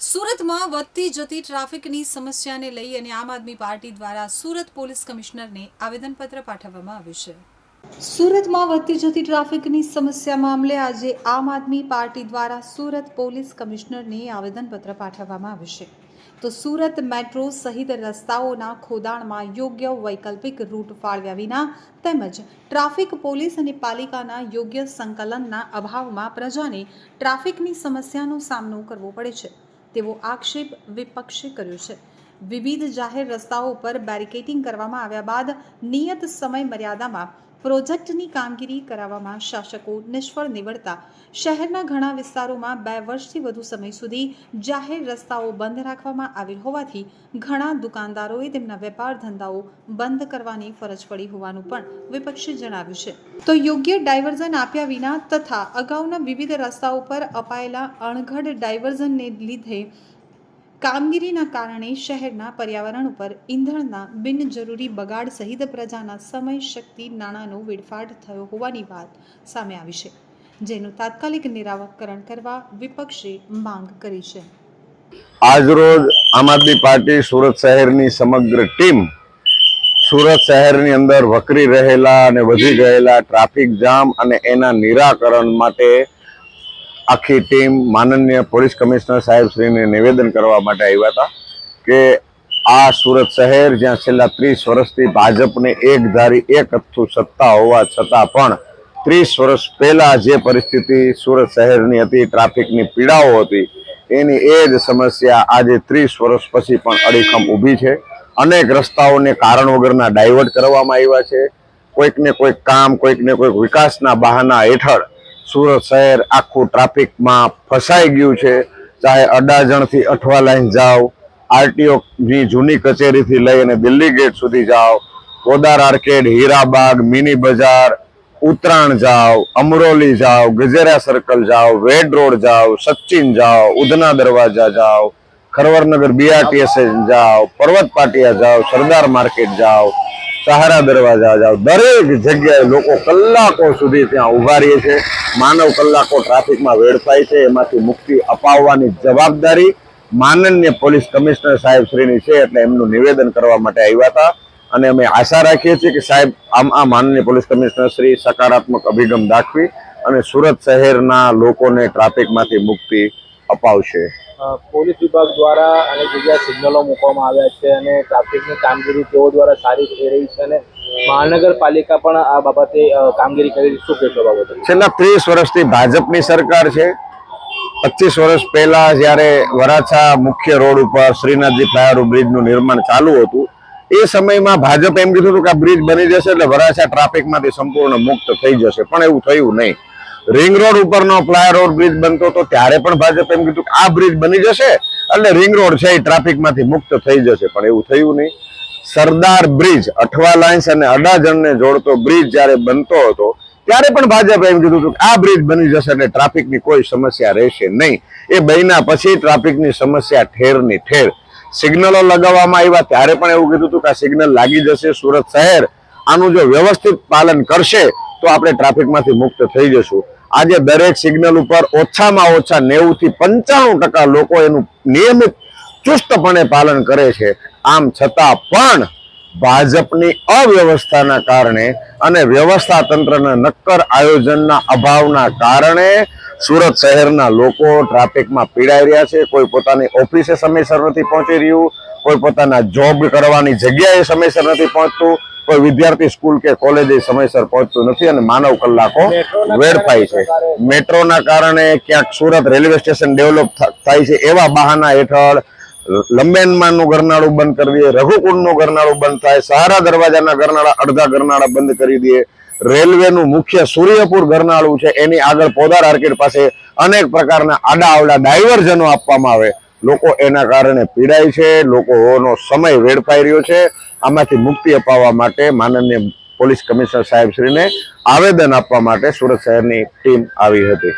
સુરતમાં વધતી જતી ટ્રાફિકની સમસ્યાને લઈ અને આમ આદમી પાર્ટી દ્વારા સુરત પોલીસ કમિશનરને આવેદનપત્ર પાઠવવામાં આવ્યું છે. સુરતમાં વધતી જતી ટ્રાફિકની સમસ્યા મામલે આજે આમ આદમી પાર્ટી દ્વારા સુરત પોલીસ કમિશનરને આવેદનપત્ર પાઠવવામાં આવ્યું છે. તો સુરત મેટ્રો સહિત રસ્તાઓના ખોદાણમાં યોગ્ય વૈકલ્પિક રૂટ ફાળવ્યા વિના તેમજ ટ્રાફિક પોલીસ અને પાલિકાના યોગ્ય સંકલનના અભાવમાં પ્રજાને ટ્રાફિકની સમસ્યાનો સામનો કરવો પડે છે. તેવો આક્ષેપ વિપક્ષે કર્યો છે. વિવિધ જાહેર રસ્તાઓ પર બેરિકેટિંગ કરવામાં આવ્યા બાદ નિયત સમય મર્યાદામાં પ્રોજેક્ટની કામગીરી કરાવવામાં શાસકો નિષ્ફળ નીવડતા. શહેરના ઘણા વિસ્તારોમાં બે વર્ષથી વધુ સમય સુધી જાહેર રસ્તાઓ બંધ રાખવામાં આવેલ હોવાથી ઘણા દુકાનદારોએ તેમના વેપાર ધંધાઓ બંધ કરવાની ફરજ પડી હોવાનું પણ વિપક્ષે જણાવ્યું છે. તો યોગ્ય ડાયવર્ઝન આપ્યા વિના તથા અગાઉના વિવિધ રસ્તાઓ પર અપાયેલા અણઘડ ડાયવર્ઝનને લીધે કામગીરીના કારણે શહેરના પર્યાવરણ ઉપર ઈંધણના બિનજરૂરી બગાડ સહિત પ્રજાના સમય, શક્તિ, નાણાંનો વેડફાટ થયો હોવાની વાત સામે આવી છે, જેનું તાત્કાલિક નિરાકરણ કરવા વિપક્ષે માંગ કરી છે. આજરોજ આમ આદમી પાર્ટી સુરત શહેરની સમગ્ર ટીમ સુરત શહેરની અંદર વકરી રહેલા અને વધી ગયેલા ટ્રાફિક જામ અને એના નિરાકરણ માટે આખી ટીમ માનનીય પોલીસ કમિશનર સાહેબ શ્રીને નિવેદન કરવા માટે આવ્યા હતા કે આ સુરત શહેર જ્યાં છેલ્લા ત્રીસ વર્ષથી ભાજપને એક ધારી, એક હથ્થું સત્તા હોવા છતાં પણ ત્રીસ વર્ષ પહેલાં જે પરિસ્થિતિ સુરત શહેરની હતી, ટ્રાફિકની પીડાઓ હતી, એની એ જ સમસ્યા આજે ત્રીસ વર્ષ પછી પણ અડીખમ ઊભી છે. અનેક રસ્તાઓને કારણ વગરના ડાયવર્ટ કરવામાં આવ્યા છે. કોઈકને કોઈક કામ, કોઈકને કોઈક વિકાસના બહાના હેઠળ સુરત શહેર આખું ટ્રાફિકમાં ફસાઈ ગયું છે. ચાહે અડાજણથી અઠવા લાઈન જાઓ, આરટીઓ ની જૂની કચેરીથી લઈ અને દિલ્હી ગેટ સુધી જાઓ પોદાર આર્કેડ, હીરાબાગ, મિની બજાર, ઉત્તરાયણ જાઓ, અમરોલી જાઓ, ગજેરા સર્કલ જાઓ, વેડ રોડ જાઓ, સચિન જાઓ, ઉધના દરવાજા જાઓ ખરવરનગર બીઆરટીએસ જાઓ, પર્વત પાટિયા જાઓ, સરદાર માર્કેટ જાઓ, સહારા દરવાજા જાઓ, દરેક જગ્યાએ લોકો કલાકો સુધી ત્યાં ઊભા રહે છે. માનવ કલાકો ટ્રાફિકમાં વેડફાય છે, એમાંથી મુક્તિ અપાવવાની જવાબદારી માનનીય પોલીસ કમિશનર સાહેબ શ્રીની છે, એટલે એમનું નિવેદન કરવા માટે આવ્યા હતા. અને અમે આશા રાખીએ છીએ કે સાહેબ, આમ આ માનનીય પોલીસ કમિશનર શ્રી સકારાત્મક અભિગમ દાખવી અને સુરત શહેરના લોકોને ટ્રાફિકમાંથી મુક્તિ અપાવશે. પોલીસ વિભાગ દ્વારા અનેક જગ્યાએ સિગ્નલો મૂકવામાં આવ્યા છે અને ટ્રાફિકની કામગીરી તેઓ દ્વારા સારી થઈ રહી છે અને મહાનગરપાલિકા પણ આ બાબતે કામગીરી કરી શું કહેશો બાબતે? છેલ્લા ત્રીસ વર્ષથી ભાજપની સરકાર છે. પચીસ વર્ષ પહેલા જ્યારે વરાછા મુખ્ય રોડ ઉપર શ્રીનાથજી ફ્લાયઓવર બ્રિજનું નિર્માણ ચાલુ હતું, એ સમયમાં ભાજપ એમ કીધું હતું કે આ બ્રિજ બની જશે એટલે વરાછા ટ્રાફિકમાંથી સંપૂર્ણ મુક્ત થઈ જશે. પણ એવું થયું નહીં. રિંગ રોડ ઉપરનો ફ્લાય રોડ બ્રિજ બનતો હતો, ત્યારે પણ ભાજપ એમ કીધું કે આ બ્રિજ બની જશે એટલે રિંગ રોડ છે એ ટ્રાફિકમાંથી મુક્ત થઈ જશે. પણ એવું થયું નહીં. સરદાર બ્રિજ અઠવા લાઇન્સ અને અડાજણને જોડતો બ્રિજ જ્યારે બનતો હતો, ત્યારે પણ ભાજપે એમ કીધું હતું કે આ બ્રિજ બની જશે એટલે ટ્રાફિકની કોઈ સમસ્યા રહેશે નહીં. એ બન્યા પછી ટ્રાફિકની સમસ્યા ઠેરની ઠેર. સિગ્નલો લગાવવામાં આવ્યા, ત્યારે પણ એવું કીધું હતું કે આ સિગ્નલ લાગી જશે સુરત શહેર. આનું જો વ્યવસ્થિત પાલન કરશે, તો આપણે ટ્રાફિકમાંથી મુક્ત થઈ જશું. આજે દરેક સિગ્નલ ઉપર ઓછામાં ઓછા નેવું થી પંચાણું ટકા લોકો એનું નિયમિત ચુસ્તપણે પાલન કરે છે. આમ છતાં પણ ભાજપની અવ્યવસ્થાના કારણે અને વ્યવસ્થા તંત્રના નક્કર આયોજનના અભાવના કારણે સુરત શહેરના લોકો ટ્રાફિકમાં પીડાઈ રહ્યા છે. કોઈ પોતાની ઓફિસે સમયસર નથી પહોંચી રહ્યું. કોઈ પોતાના જોબ કરવાની જગ્યાએ સમયસર નથી પહોંચતું. કોઈ વિદ્યાર્થી સ્કૂલ કે કોલેજે સમયસર પહોંચતું નથી અને માનવ કલાકો વેડફાય છે. મેટ્રોના કારણે ક્યાંક સુરત રેલવે સ્ટેશન ડેવલપ થાય છે એવા બહાના હેઠળ લંબેનમાનનું ગરનાળું બંધ કરી દઈએ રઘુકુંડનું ગરનાળું બંધ થાય સહારા દરવાજાના ગરનાળા અડધા ગરનાળા બંધ કરી દઈએ. રેલવેનું મુખ્ય સૂર્યપુર ગરનાળું છે એની આગળ પોદાર આર્કેડ પાસે અનેક પ્રકારના આડા આવડા ડાયવર્ઝનો આપવામાં આવે. લોકો એના કારણે પીડાય છે, લોકોનો સમય વેડફાઈ રહ્યો છે. આમાંથી મુક્તિ અપાવવા માટે માનનીય પોલીસ કમિશનર સાહેબ શ્રીને આવેદન આપવા માટે સુરત શહેરની ટીમ આવી હતી.